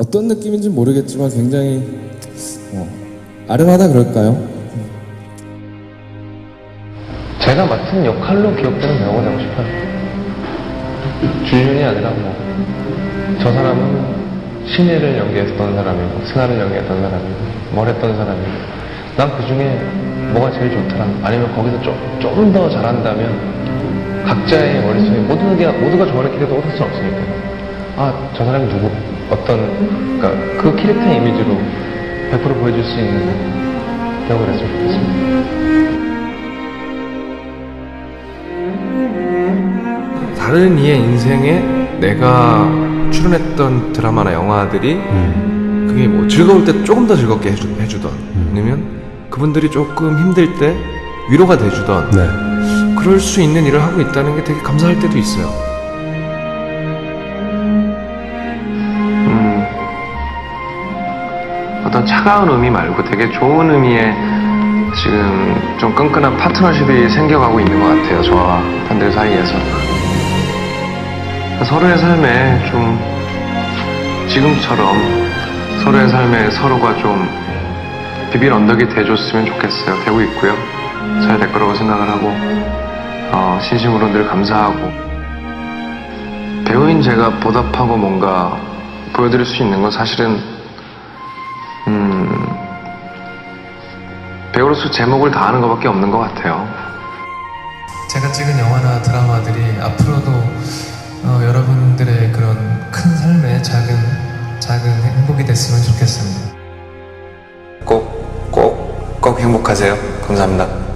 어떤 느낌인지 모르겠지만 굉장히 어, 아련하다 그럴까요? 제가 맡은 역할로 기억되는 배우가 되고 싶어요. 주연이 아니라 뭐, 저 사람은 신혜를 연기했던 사람이고, 스나를 연기했던 사람이고, 뭘 했던 사람이고, 난 그 중에 뭐가 제일 좋더라. 아니면 거기서 좀, 좀더 잘한다면, 각자의 머릿속에 모두가, 모두가 좋아하는 캐릭터 똑같을 수 없으니까. 아, 저 사람이 누구? 어떤, 그니까 그 캐릭터 이미지로 100% 보여줄 수 있는 배우가 됐으면 좋겠습니다. 다른 이의 인생에 내가 출연했던 드라마나 영화들이 그게 뭐 즐거울 때 조금 더 즐겁게 해주, 해주던 아니면 그분들이 조금 힘들 때 위로가 돼주던 네. 그럴 수 있는 일을 하고 있다는 게 되게 감사할 때도 있어요. 차가운 의미 말고 되게 좋은 의미의 지금 좀 끈끈한 파트너십이 생겨가고 있는 것 같아요. 저와 팬들 사이에서. 서로의 삶에 좀 지금처럼 서로의 삶에 서로가 좀 비빌 언덕이 돼줬으면 좋겠어요. 되고 있고요. 잘 될 거라고 생각을 하고 어, 진심으로 늘 감사하고 배우인 제가 보답하고 뭔가 보여드릴 수 있는 건 사실은 음, 배우로서 제목을 다하는 것밖에 없는 것 같아요. 제가 찍은 영화나 드라마들이 앞으로도 어, 여러분들의 그런 큰 삶의 작은 작은 행복이 됐으면 좋겠습니다. 꼭, 꼭, 꼭 행복하세요. 감사합니다.